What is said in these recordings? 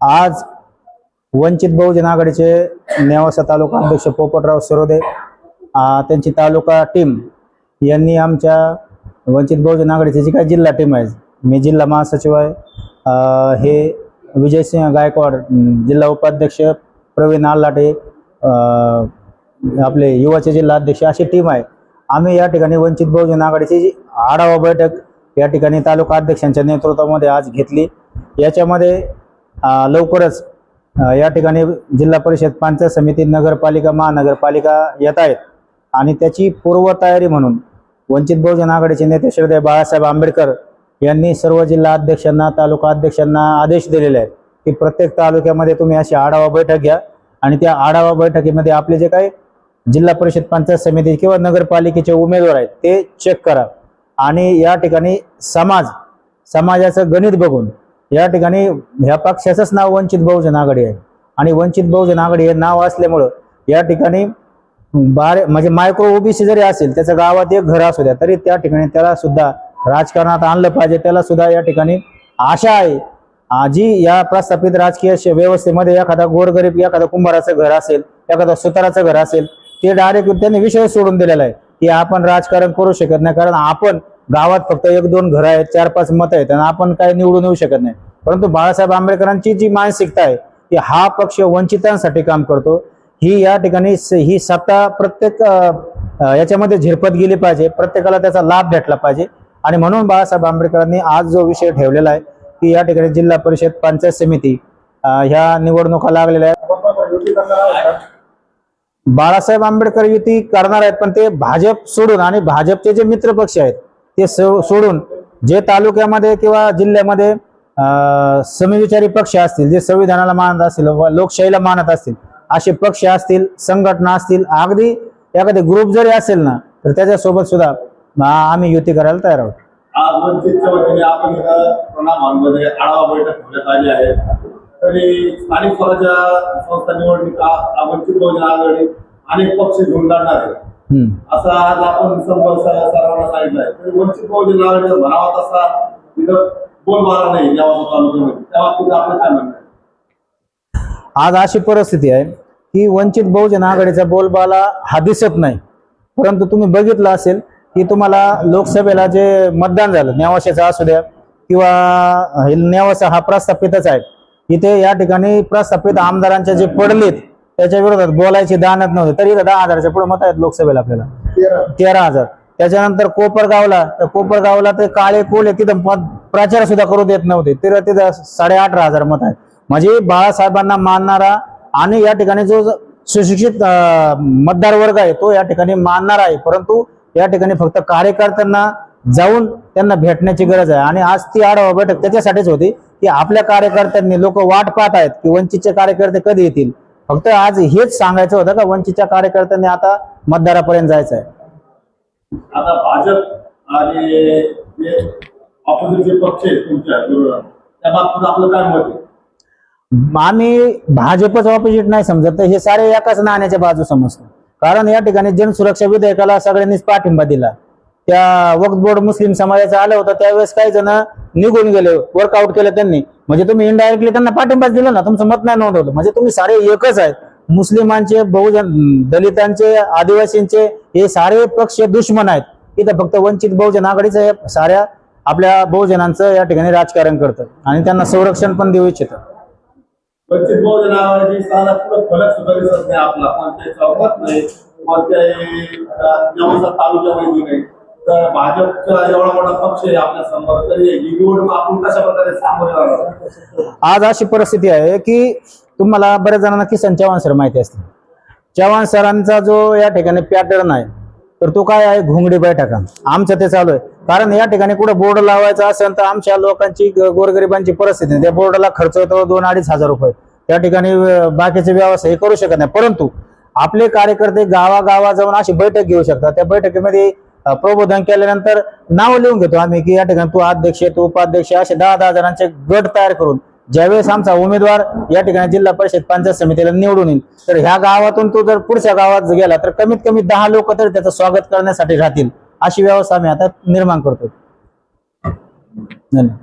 आज वंचित बहुजन आघाडीचे नेवासा तालुका अध्यक्ष पोपटराव सरोदे त्यांची तालुका टीम यांनी आमच्या वंचित बहुजन आघाडीची जी काही जिल्हा टीम आहे मी जिल्हा महासचिव आहे हे विजयसिंह गायकवाड जिल्हा उपाध्यक्ष प्रवीण आल्लाटे आपले युवाचे जिल्हा अध्यक्ष अशी टीम आहे. आम्ही या ठिकाणी वंचित बहुजन आघाडीची आढावा बैठक या ठिकाणी तालुका अध्यक्षांच्या नेतृत्वामध्ये आज घेतली. याच्यामध्ये लवकरच या ठिकाणी जिल्हा परिषद पंचायत समिती नगरपालिका महानगरपालिका येत आहेत. आणि त्याची पूर्वतयारी म्हणून वंचित बहुजन आघाडीचे नेते श्रद्धे बाळासाहेब आंबेडकर यांनी सर्व जिल्हा अध्यक्षांना तालुका अध्यक्षांना आदेश दिलेले आहेत की प्रत्येक तालुक्यामध्ये तुम्ही अशी आढावा बैठक घ्या आणि त्या आढावा बैठकीमध्ये आपले जे काही जिल्हा परिषद पंचायत समिती किंवा नगरपालिकेचे उमेदवार आहेत ते चेक करा. आणि या ठिकाणी समाज समाजाचं गणित बघून या ठिकाणी ह्या पक्षाचंच नाव वंचित बहुजन आघाडी आहे. आणि वंचित बहुजन आघाडी हे नाव असल्यामुळं या ठिकाणी बारे म्हणजे मायक्रो ओबीसी जरी असेल त्याचं गावात एक घर असू द्या तरी त्या ठिकाणी त्याला सुद्धा राजकारणात आणलं पाहिजे. त्याला सुद्धा या ठिकाणी आशा आहे. जी या प्रस्थापित राजकीय व्यवस्थेमध्ये एखादा गोरगरीब एखादा कुंभाराचं घर असेल एखादा सुताराचं घर असेल ते डायरेक्ट त्यांनी विषय सोडून दिलेला आहे की आपण राजकारण करू शकत नाही. कारण आपण गावात फक्त एक दोन घरं आहेत चार पाच मतं आहेत आणि आपण काय निवडून येऊ शकत नाही. परंतु बाळासाहेब आंबेडकरांची जी मानसिकता आहे की हा पक्ष वंचितांसाठी काम करतो ही या ठिकाणी ही सत्ता प्रत्येक याच्यामध्ये झिरपत गेली पाहिजे प्रत्येकाला त्याचा लाभ भेटला पाहिजे. आणि म्हणून बाळासाहेब आंबेडकरांनी आज जो विषय ठेवलेला आहे की या ठिकाणी जिल्हा परिषद पंचायत समिती ह्या निवडणुका लागलेल्या आहेत. बाळासाहेब आंबेडकर युती करणार आहेत पण ते भाजप सोडून आणि भाजपचे जे मित्रपक्ष आहेत ते सो- सोडून जे तालुक्यामध्ये किंवा जिल्ह्यामध्ये समविचारी पक्ष असतील जे संविधानाला मानत असतील व लोकशाहीला मानत असतील असे पक्ष असतील संघटना असतील अगदी एखादे ग्रुप जरी असेल ना तर त्याच्यासोबत सुद्धा आम्ही युती करायला तयार आहोत. स्थानिक स्वराज्य संस्था निवडणुका अनेक पक्ष घेऊन जाणार आहे असं आज आपण सर्वांना सांगितलंय वंचित बहुजन आघाडीचा तसा तिथं नाही तालुक्यामध्ये त्या बाबतीत आपलं काय म्हणणं? आज अशी परिस्थिती आहे की वंचित बहुजन आघाडीचा बोलबाला हा दिसत नाही. परंतु तुम्ही बघितलं असेल की तुम्हाला लोकसभेला जे मतदान झालं नेवाशाचं असू द्या किंवा नेवासा हा प्रस्थापितच आहे. इथे या ठिकाणी प्रस्थापित आमदारांचे जे पडलेत त्याच्या विरोधात बोलायची दानत नव्हते. तरी इथं दहा हजारच्या पुढे मत आहेत लोकसभेला आपल्याला. तेरा. हजार. त्याच्यानंतर कोपरगावला तर कोपरगावला ते काळे कोले तिथं मत प्रचार सुद्धा करू देत नव्हते. तिथं तिथं साडे अठरा हजार मत आहेत. म्हणजे बाळासाहेबांना मानणारा आणि या ठिकाणी जो सुशिक्षित मतदार वर्ग आहे तो या ठिकाणी मानणार आहे. परंतु या ठिकाणी फक्त कार्यकर्त्यांना जाऊन त्यांना भेटण्याची गरज आहे. आणि आज ती आढावा बैठक त्याच्यासाठीच होती की आपल्या कार्यकर्त्यांनी लोक वाट पाहत आहेत की वंचितचे कार्यकर्ते कधी येतील? फक्त आज हेच सांगायचं होतं का वंचितच्या कार्यकर्त्यांनी आता मतदारापर्यंत जायचं आहे आता भाजप आणि जे ऑपोजिटचे पक्ष आपलं काय मत आहे? आम्ही भाजपच ऑपोजिट नाही समजत हे सारे एकाच नाण्याच्या बाजू समजतो. कारण या ठिकाणी जनसुरक्षा विधेयकाला सगळ्यांनीच पाठिंबा दिला. त्या वक्त बोर्ड मुस्लिम समाजाचा आलं होतं त्यावेळेस काही जण निघून गेले वर्कआउट केलं त्यांनी. म्हणजे तुम्ही इनडायरेक्टली त्यांना पाठिंबाच दिला ना तुमचं मत नाही नोंदवलं. म्हणजे तुम्ही सारे एकच आहेत. मुस्लिमांचे बहुजन दलितांचे आदिवासींचे हे सारे पक्ष दुश्मन आहेत. इथं फक्त वंचित बहुजन आघाडीचं हे साऱ्या आपल्या बहुजनांचं या ठिकाणी राजकारण करतं. आणि त्यांना संरक्षण पण देऊ इच्छित. वंचित बहुजन आघाडीची फलक सुद्धा तर भाजपचा एवढा मोठा पक्ष आहे आपल्यासमोर तरी ही निवडणूक आपण कशा प्रकारे सामोरे जाणार? आज अशी परिस्थिती आहे की तुम्हाला बऱ्याच जणांना किसन चव्हाण सर माहिती असते चव्हाण सरांचा जो या ठिकाणी पॅटर्न आहे तर तो काय आहे? घोंगडी बैठका. आमचं ते चालू आहे. कारण या ठिकाणी कुठे बोर्ड लावायचा असेल तर आमच्या लोकांची गोरगरिबांची परिस्थिती त्या बोर्डाला खर्च होतो दोन अडीच हजार रुपये. त्या ठिकाणी बाकीचे व्यवसाय हे करू शकत नाही. परंतु आपले कार्यकर्ते गावागावा जाऊन अशी बैठक घेऊ शकतात. त्या बैठकीमध्ये प्रबोधन केल्यानंतर नाव लिहून घेतो आम्ही की या ठिकाणी तू अध्यक्ष तू उपाध्यक्ष असे दहा दहा जणांचे गट तयार करून ज्यावेळेस आमचा उमेदवार या ठिकाणी जिल्हा परिषद पंचायत समितीला निवडून येईल तर ह्या गावातून तो जर पुढच्या गावात गेला तर कमीत कमी दहा लोक तर त्याचं स्वागत करण्यासाठी राहतील अशी व्यवस्था आम्ही आता निर्माण करतो धन्यवाद.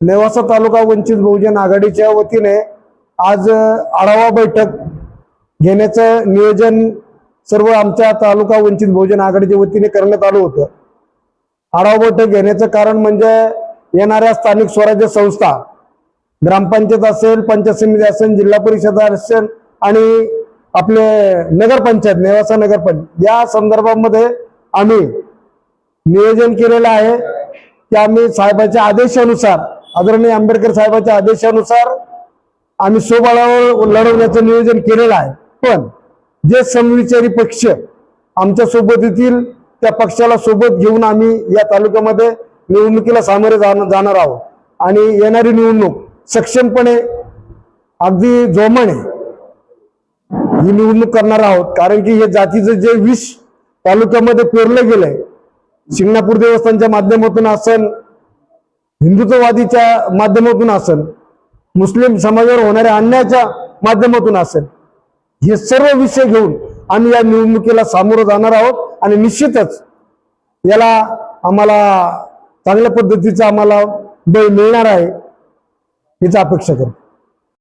नेवासा तालुका वंचित बहुजन आघाडीच्या वतीने आज आढावा बैठक घेण्याचं नियोजन सर्व आमच्या तालुका वंचित बहुजन आघाडीच्या वतीने करण्यात आलं होतं. आढावा बैठक घेण्याचं कारण म्हणजे येणाऱ्या स्थानिक स्वराज्य संस्था ग्रामपंचायत असेल पंचायत समिती असेल जिल्हा परिषद असेल आणि आपले नगरपंचायत नेवासा नगरपंचायत या संदर्भामध्ये आम्ही नियोजन केलेलं आहे. की आम्ही साहेबाच्या आदेशानुसार आदरणीय आंबेडकर साहेबाच्या आदेशानुसार आम्ही सोबळावर लढवण्याचं नियोजन केलेलं आहे. पण जे समविचारी पक्ष आमच्यासोबत येतील त्या पक्षाला सोबत घेऊन आम्ही या तालुक्यामध्ये निवडणुकीला सामोरे जाणार आहोत. आणि येणारी निवडणूक सक्षमपणे अगदी जोमाने ही निवडणूक करणार आहोत. कारण की हे जातीचं जे विष तालुक्यामध्ये पेरलं गेलंय शिंगणापूर देवस्थानच्या माध्यमातून असन हिंदुत्ववादीच्या माध्यमातून असन मुस्लिम समाजावर होणाऱ्या अन्यायाच्या माध्यमातून असेल हे सर्व विषय घेऊन आम्ही या निवडणुकीला सामोरं जाणार आहोत. आणि निश्चितच याला आम्हाला चांगल्या पद्धतीचा आम्हाला बळ मिळणार आहे याचा अपेक्षा करतो.